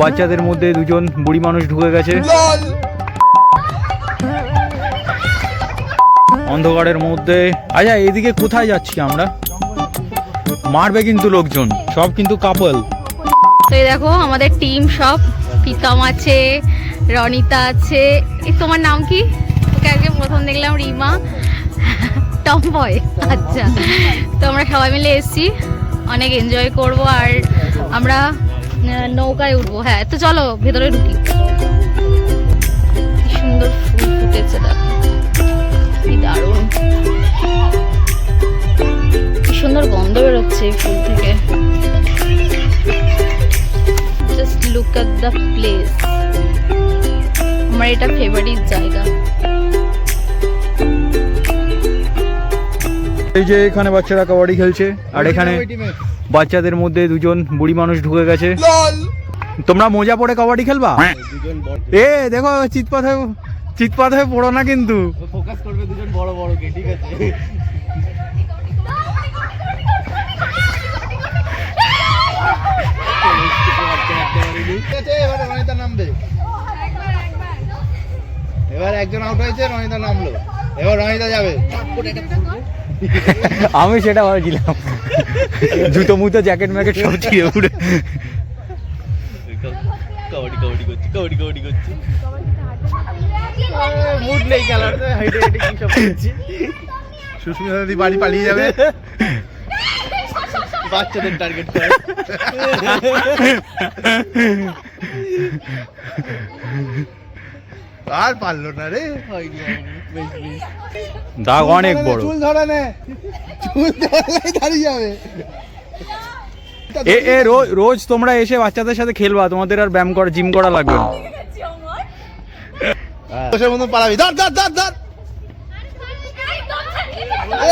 বাচ্চাদের মধ্যে দুজন বুড়ি মানুষ ঢুকে গেছে। অন্ধকারের মধ্যে। আচ্ছা এদিকে কোথায় যাচ্ছি আমরা? মারবে কিন্তু লোকজন, সব কিন্তু কাপল তো দেখো, আমাদের টিম সব। প্রীতম আছে, রনিতা আছে। তোমার নাম কি? তোকে আজকে প্রথম দেখলাম রিমা টম বয় আচ্ছা তো আমরা সবাই মিলে এসেছি। অনেক এনজয় করব, আর আমরা নৌকায় উঠবো। হ্যাঁ তো চলো ভেতরে ঢুকি। কি সুন্দর ফুল ফুটেছে দেখো। কি দারুণ। কি সুন্দর গন্ধ বেরোচ্ছে এই ফুল থেকে। Just look at the place আমার এটা ফেভারিট জায়গা। এই যে এখানে বাচ্চারা কাবাডি খেলছে আর এখানে বাচ্চাদের মধ্যে দুজন বুড়ি মানুষ ঢুকে গেছে। তোমরা মোজা পরে কাবাডি খেলবা? এ দেখো চিৎপাত হয়ে চিৎপাত হয়ে পড়ো না কিন্তু। ফোকাস করবে দুজন বড় বড় কে ঠিক আছে? এবার একজন আউট হয়েছে রনিতা নামলো। এবার রনিতা যাবে। আমি সেটা ভাবছিলাম। জুতো মুতো জ্যাকেট ম্যাকেট সব ছিঁড়ে উড়ে। কাবাডি কাবাডি করছি কাবাডি কাবাডি করছি। মুড নেই খেলার হাইটে হাইটে কি সব করছি সুস্মিতা দি বাড়ি পালিয়ে যাবে। বাচ্চাদের টার্গেট করে। আর পারল না রে। দাগ অনেক বড়। চুল ধরে নে চুল ধরলেই দাঁড়িয়ে যাবে। এ এ রোজ রোজ তোমরা এসে বাচ্চাদের সাথে খেলবা। তোমাদের আর ব্যায়াম করা জিম করা লাগবে না। বসে মতন পালাবি। ধর ধর ধর ধর।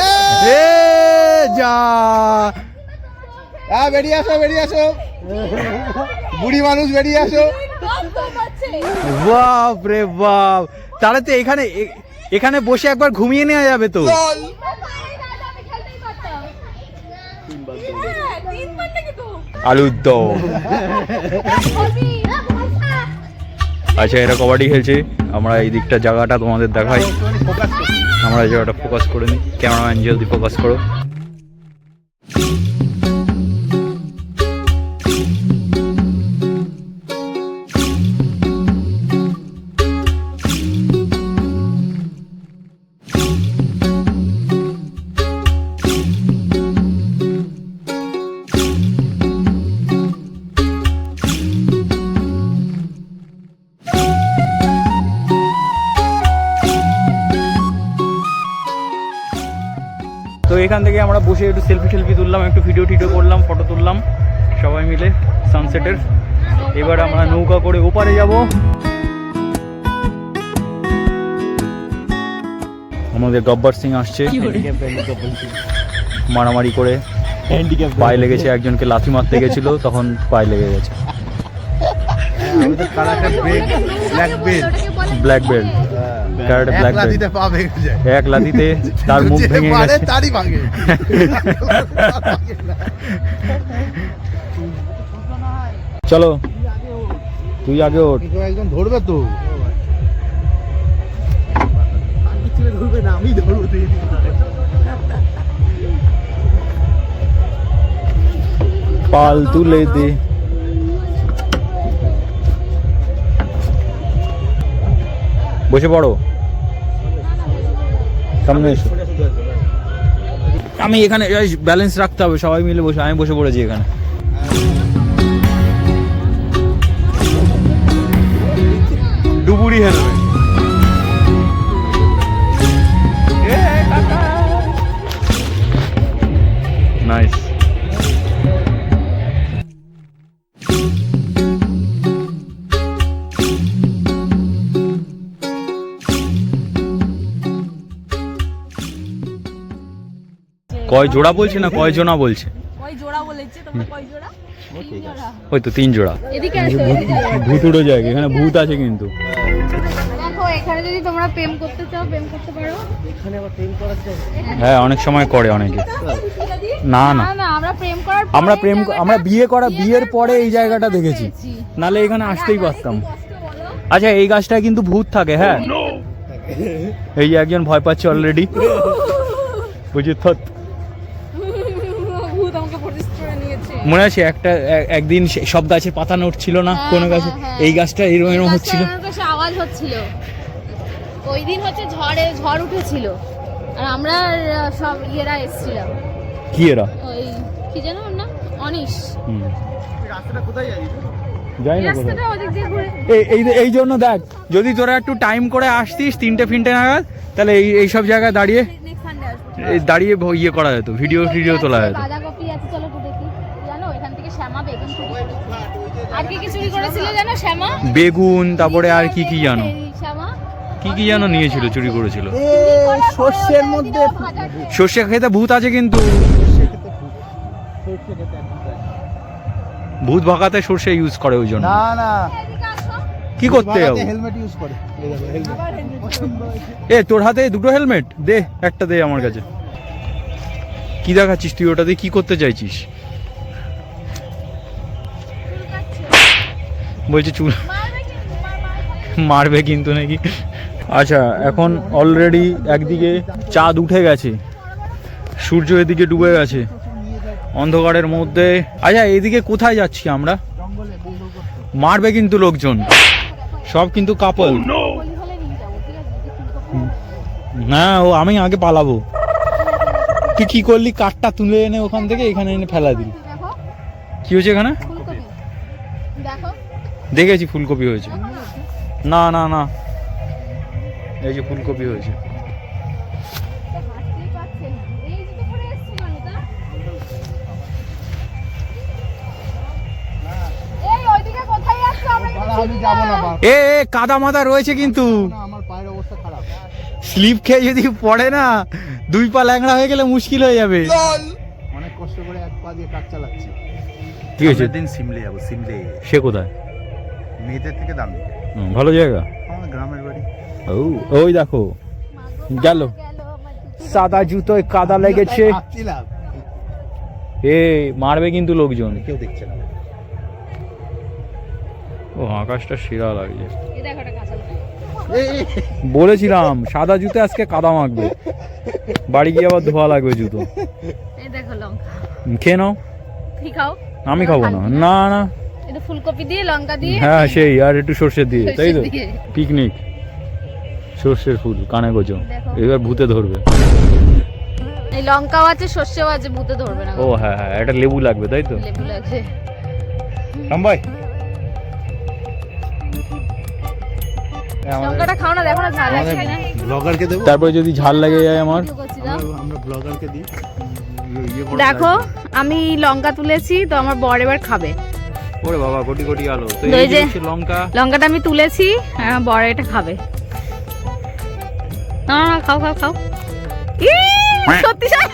এ! যা। হ্যাঁ বেরিয়ে আসো বেরিয়ে আসো। বুড়ি মানুষ বেরিয়ে আসো। বাপ রে বাপ। তাহলে তো এখানে এখানে বসে একবার ঘুমিয়ে নেওয়া যাবে তো। আলুর দম। আচ্ছা এরা কবাডি খেলছে। আমরা এই দিকটা জায়গাটা তোমাদের দেখাই। আমরা এই জায়গাটা ফোকাস করে নিই। ক্যামেরাম্যান জলদি ফোকাস করো। এখান থেকে আমরা বসে একটু সেলফি টেলফি তুললাম একটু ভিডিও টিডিও করলাম ফটো তুললাম সবাই মিলে সানসেটের এবার আমরা নৌকা করে ওপারে যাব। আমাদের গব্বর সিং আসছে। মারামারি করে পায়ে লেগেছে একজনকে লাথি মারতে গেছিল তখন পায়ে লেগে গেছে। Black belt black belt karate black belt পা ভেঙে যায়। এক লাথিতে তার মুখ যে ভেঙে পারে গেছে। তারই ভাঙে। চলো তুই আগে ওঠ। কেউ একজন ধরবে তো। ধরবে না আমি ধরবো তুই পাল তুলে দে। বসে পড়ো। সামনে এসো। আমি এখানে ব্যালেন্স রাখতে হবে সবাই মিলে বসে আমি বসে পড়েছি এখানে। ডুবুরি হেলমেট নাইস কয় জোড়া বলছে না কয় জোড়া বলছে? কয় জোড়া বলেছে? তোমরা কয় জোড়া? ওই তো তিন জোড়া। ভূত। ভূতুড়ো জায়গা এখানে ভূত আছে কিন্তু। এখানে যদি তোমরা প্রেম করতে চাও প্রেম করতে পারো। এখানে আবার ট্রেন করার হ্যাঁ অনেক সময় করে অনেকে। না না। আমরা প্রেম করার আমরা প্রেম আমরা বিয়ে করা বিয়ের পরে এই জায়গাটা দেখেছি। নালে এখানে আসতেই পারতাম। আচ্ছা এই গাছটায় কিন্তু ভূত থাকে হ্যাঁ? এই যে একজন ভয় পাচ্ছে অলরেডি বুঝি থত মনে আছে একটা একদিন সে- সব গাছের পাতা নড়ছিল না হ্যাঁ, কোনো গাছে হ্যাঁ, হ্যাঁ। এই গাছটা এরকম এরকম গাছটা হচ্ছিল আওয়াজ হচ্ছিল। ওই দিন হচ্ছে ঝড়ে ঝড় উঠেছিল। আর আমরা সব ইয়েরা এসেছিলাম। কি এরা? ওই কি নাম? অনিশ। রাস্তাটা কোথায় যাই যাই এই না এই এই এই জন্য দেখ যদি তোরা একটু টাইম করে আসতিস তিনটে ফিনটে নাগাদ তাহলে এই এই সব জায়গায় দাঁড়িয়ে দাঁড়িয়ে ইয়ে করা যেত ভিডিও ভিডিও তোলা যেত। বেগুন তারপরে আর কি কি জানো? কি কি জানো নিয়েছিল চুরি করেছিল? সর্ষের মধ্যে সর্ষে খেতে ভূত আছে কিন্তু। ভূত ভাগাতে সর্ষে ইউজ করে ওই জন্য। না না। কি করতে যাব হেলমেট ইউজ করে। এই দেখো, helmet। এ তোর হাতে দুটো হেলমেট দে একটা দে আমার কাছে। কি দেখাচ্ছিস তুই ওটা দিয়ে? কি করতে চাইছিস? বলছে চুল। মারবে কিন্তু নাকি? আচ্ছা এখন অলরেডি একদিকে চাঁদ উঠে গেছে। সূর্য এদিকে ডুবে গেছে। অন্ধকারের মধ্যে। আচ্ছা এদিকে কোথায় যাচ্ছি আমরা? মারবে কিন্তু লোকজন। সব কিন্তু কাপল হ্যাঁ ও, আমি আগে পালাবো। তুই কি করলি? কাঠটা তুলে এনে ওখান থেকে এখানে এনে ফেলা দিলি। কি হয়েছে এখানে? দেখেছি ফুলকপি হয়েছে। না না না। এই যে ফুলকপি হয়েছে। এ এ, কাদা মাদা রয়েছে কিন্তু। না, আমার পায়ের অবস্থা খারাপ। স্লিপ খেয়ে যদি পড়ে না দুই পা ল্যাংড়া হয়ে গেলে মুশকিল হয়ে যাবে। অনেক কষ্ট করে এক পা দিয়ে কাজ চালাচ্ছি। কি হয়েছে দিন সিমলে যাব সিমলে। সে কোথায়? মেয়েদের থেকে দামি ভালো জায়গা? আমার গ্রামের বাড়ি। ও ওই দেখো গেল। সাদা জুতোয় কাদা লেগেছে। এ মারবে কিন্তু লোকজন। কেউ দেখছে না। ও আকাশটা সেরা লাগছে। বলেছিলাম সাদা জুতো আজকে কাদা মাখবে। বাড়ি গিয়ে আবার ধোয়া লাগবে জুতো। এই খেয়ে নাও। আমি খাব না? না না। ফুলকপি দিয়ে লঙ্কা দিয়ে। হ্যাঁ সেই আর একটু সর্ষে দিয়ে তাই তো? পিকনিক। সর্ষের ফুল কানে গোজো। এবার ভূতে ধরবে। এই লঙ্কাও আছে সর্ষেও আছে ভূতে ধরবে না। ও হ্যাঁ হ্যাঁ একটা লেবু লাগবে তাই তো? লেবু আছে রামভাই। লঙ্কাটা খাও না দেখো না ঝাল আছে কিনা ব্লগারকে দেবো? তারপরে যদি ঝাল লেগে যায় আমার? ব্লগারকে দিই। ইয়ে দেখো আমি লঙ্কা তুলেছি তো আমার বর এবার খাবে। ওরে বাবা কোটি কোটি আলো। তো এই যে লঙ্কা। লঙ্কাটা আমি তুলেছি বড় আমার এটা খাবে। না না, খাও খাও খাও। ই, সত্যি ঝাল।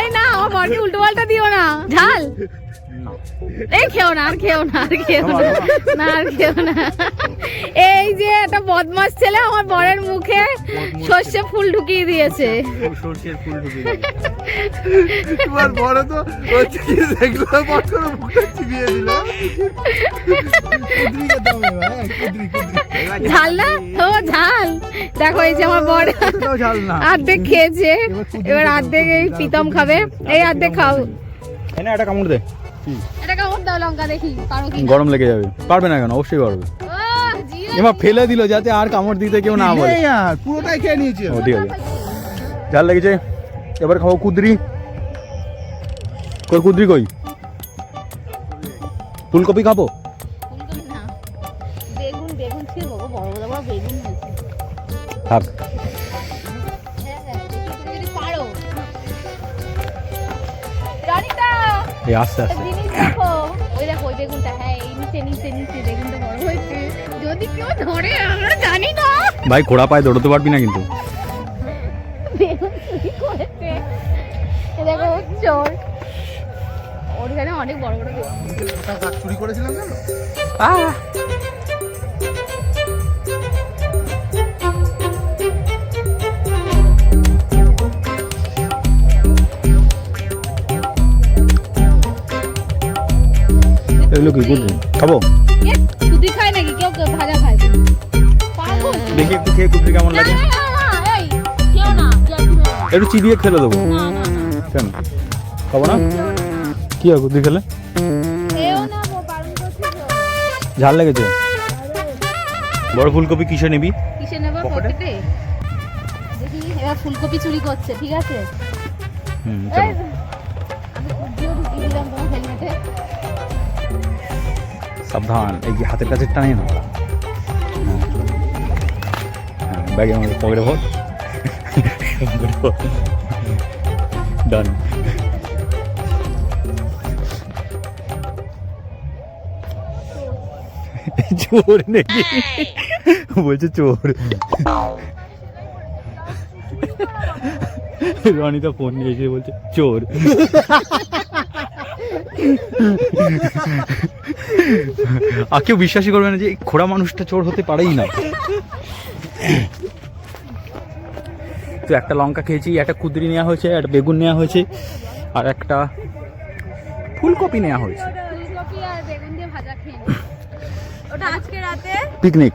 এই না আমার বরকে উল্টো পাল্টা দিও না। ঝাল। এই খেও না আর খেও না আর খেও না। না আর খেও না। এই যে একটা বদমাস ছেলে আমার বরের মুখে সর্ষে ফুল ঢুকিয়ে দিয়েছে। সর্ষের ফুল ঢুকে তোমার বড় তো হচ্ছে কি দেখল পট করে মুখটা চিবিয়ে দিল। কুদরি খেতে হবে ভাই কুদরি কুদরি। ঝাল না? ও ঝাল। দেখো এই যে আমার বর। অর্ধেক খেয়েছে। এবার অর্ধেক এই প্রীতম খাবে। এই অর্ধেক খাও। এনে একটা কামড় দে। এটা কামড় দাও লঙ্কা দেখি গরম লেগে যাবে। পারবে না কেন? অবশ্যই পারবে। এবার ফেলে দিল যাতে আর কামড় দিতে কেউ না বলে। পুরোটাই খেয়ে নিয়েছি। ও ঠিক আছে। ঝাল লেগেছে। এবার খাব কুদরি। কই কুদরি কই? ফুলকপি খাব? থাক। আস্তে আস্তে। বেগুনটা হ্যাঁ এই নিচে নিচে নিচে বেগুনটা বড় হয়েছে। যদি কেউ ধরে আমরা জানি না। ভাই ঘোড়া পায়ে দৌড়তে পারবি না কিন্তু। বেগুন চুরি করেছে। দেখো চোর। ওর এখানে অনেক বড় বড় বেগুন চুরি করেছিলাম এগুলো কি খাব? কুদি খায় নাকি? কেউ ভাজা খায় দেখি একটু খেয়ে কুদ্রি কেমন লাগে। একটু চিবিয়ে খেলে দেবো। কেন? খাব না? কি হয় কুদ্রি খেলে। ঝাল লেগেছে? বড় ফুলকপি কিসে নিবি? কিসে নেব পকেটে? পকেটে? দেখি এবার ফুলকপি চুরি করছে ঠিক আছে? হুম আমি কুদিও ঢুকিয়ে দিলাম তোমার হেলমেটে সাবধান, এই যে হাতের কাছে টানিয়ে না হ্যাঁ ব্যাগের মধ্যে পকেটে ভর ডান চোর নাকি? বলছে চোর। রনিতা ফোন নিয়ে এসে বলছে, চোর। আর কেউ বিশ্বাসই করবে না যে এই খোড়া মানুষটা চোর হতে পারেই না। তো একটা লঙ্কা খেয়েছি একটা কুদরি নেওয়া হয়েছে একটা বেগুন নেওয়া হয়েছে আর একটা ফুলকপি নেওয়া হয়েছে। ফুলকপি আর বেগুন দিয়ে ভাজা খেয়ে নি। ওটা আজকে রাতে পিকনিক।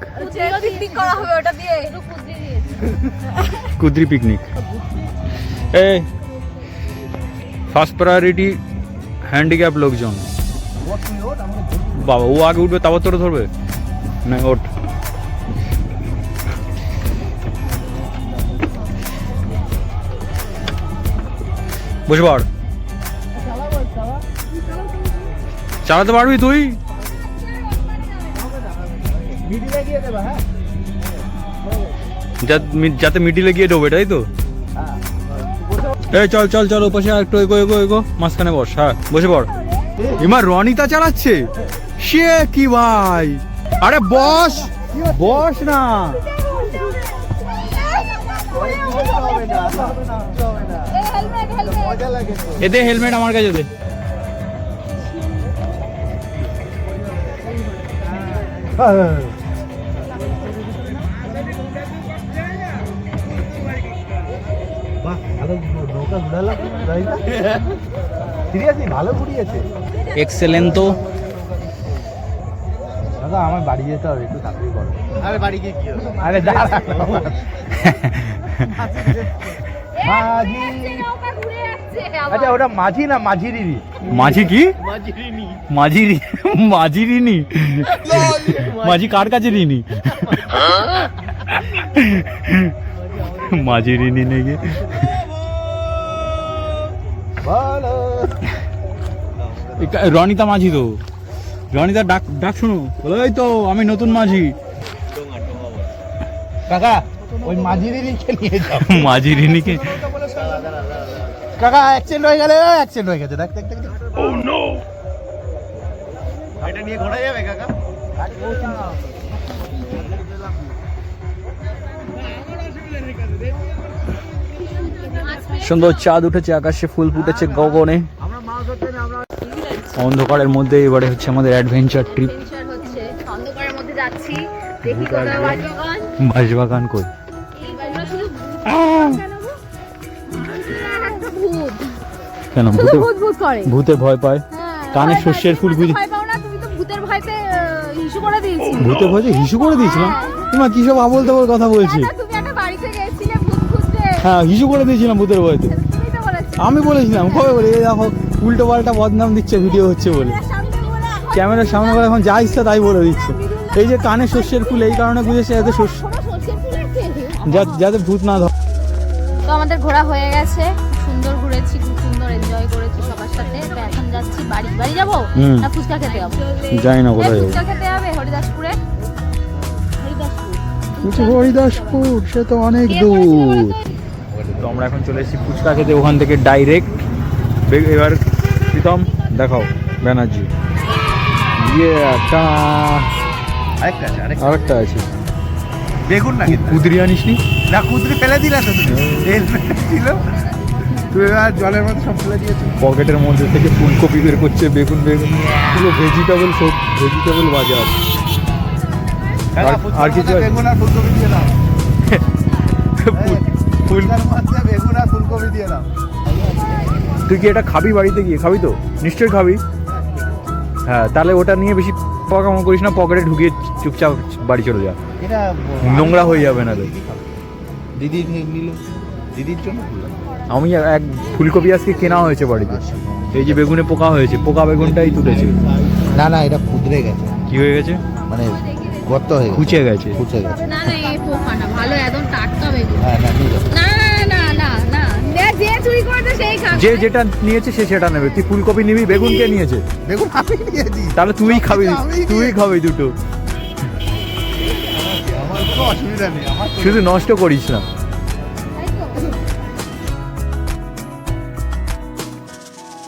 কুদরি পিকনিক এ ফার্স্ট প্রায়োরিটি হ্যান্ডিক্যাপ লোকজন। বাবা, ও আগে উঠবে, তারপর তোরা ধরবে? না, ওঠ। বসে পড়। চালাতে পারবি তুই? যাতে মিডিলে গিয়ে ঢোবে তাই তো? এই, চল চল চল, ওপাশে একটু এগো এগো এগো, মাঝখানে বস হ্যাঁ বসে পড়। এমা রনিতা চালাচ্ছে? সে কি ভাই? আরে বস বস না। এতে হেলমেট আমার কাছে দে। ভালো ঘুরিয়েছে। এক্সেলেন্ট তো। দাদা আমার বাড়ি যেতে হবে একটু তাড়াতাড়ি করো। আরে বাড়ি গিয়ে কি হবে? আরে দাঁড়া। মাঝি। নৌকা ঘুরে যাচ্ছে আচ্ছা ওটা মাঝি না মাঝিরিরি মাঝি কি? মাঝি রি- মাঝি মাঝি কার কাছে ঋণী? মাঝি ঋণী নাকি ভালো রনিতা মাঝি তো। রনিতা ডাক ডাক শোনো। বলো, এই তো আমি নতুন মাঝি। কাকা ওই নিয়ে যাও? কাকা অ্যাক্সিডেন্ট হয়ে গেলে অ্যাক্সিডেন্ট হয়ে গেছে। দেখ দেখ দেখ ও নো এটা নিয়ে ঘোরা যাবে কাকা? সুন্দর চাঁদ উঠেছে আকাশে ফুল ফুটেছে গগনে। অন্ধকারের মধ্যে এবারে হচ্ছে আমাদের অ্যাডভেঞ্চার ট্রিপ হচ্ছে। অন্ধকারের মধ্যে যাচ্ছি। দেখি কোথাও বাজবাগান বাঁশবাগান কই? কেন ভূতে ভূত ভূতে ভয় পায়? হ্যাঁ, কানে। শস্যের ফুল তুমি বুঝি- ভয় পাও না তুমি তো ভূতের ভয়তে ইস্যু করে ভূতে ভয় হিসু করে দিয়েছিলাম? তোমার কি সব আবল তাবল কথা বলছি? তুমি একটা বাড়িতে গেছিলে ভূত খুঁজতে। হ্যাঁ হিসু করে দিয়েছিলাম ভূতের ভয়তে। আমি বলেছিলাম কবে বলে এই দেখো উল্টো পাল্টা বদনাম দিচ্ছে ভিডিও হচ্ছে বলে। ক্যামেরার সামনে করে এখন যা ইচ্ছা তাই বলে দিচ্ছে। এই যে কানে শস্যের ফুল এই কারণে বুঝেছে যাতে শস্য যাতে ভূত না ধর তো আমাদের ঘোরা হয়ে গেছে। সুন্দর ঘুরেছি খুব সুন্দর এনজয় করেছি সবার সাথে। তো এখন যাচ্ছি বাড়ি বাড়ি যাব না ফুচকা খেতে যাব? জানি না কোথায় যাব। ফুচকা খেতে যাবে হরিদাসপুরে? হরিদাসপুর সে তো অনেক দূর? তো? আমরা এখন চলে এসেছি ফুচকা খেতে ওখান থেকে ডাইরেক্ট এবার প্রীতম দেখাও ব্যানার্জি। ইয়ে আরেকটা আছে বেগুন না কুদরি আনিস নি? না কুদরি ফেলে দিলা তো ছিল। তুই এবার জলের মধ্যে সব ফেলে দিয়েছিস পকেটের মধ্যে থেকে ফুলকপি বের করছে বেগুন বেগুন। পুরো ভেজিটেবল সব ভেজিটেবল বাজার। আর- কিছু বেগুন আর ফুলকপি দিয়ে দাও। ফুল বেগুন আর ফুলকপি দিয়ে দাও। তুই কি এটা খাবি বাড়িতে গিয়ে? খাবি তো? নিশ্চয়ই খাবি। হ্যাঁ তাহলে ওটা নিয়ে বেশি পকামো করিস না পকেটে ঢুকিয়ে চুপচাপ বাড়ি চলে যা। নোংরা হয়ে যাবে না দিদি দিদির জন্য আমি এক ফুলকপি আজকে কেনা হয়েছে বাড়িতে। এই যে বেগুনে পোকা হয়েছে পোকা বেগুনটাই তুলেছে। না না এটা কুদরে গেছে। কি হয়ে গেছে? মানে গর্ত হয়ে গেছে। খুঁচে গেছে। খুঁচে গেছে। না না এই পোকা না ভালো একদম টাটকা বেগুন। হ্যাঁ না যে যেটা নিয়েছে সে সেটা নেবে। তুই ফুলকপি নিবি বেগুন কে নিয়েছে। বেগুন আমি নিয়েছি। তাহলে তুই খাবি তুই খাবি দুটো। শুধু নষ্ট করিস না।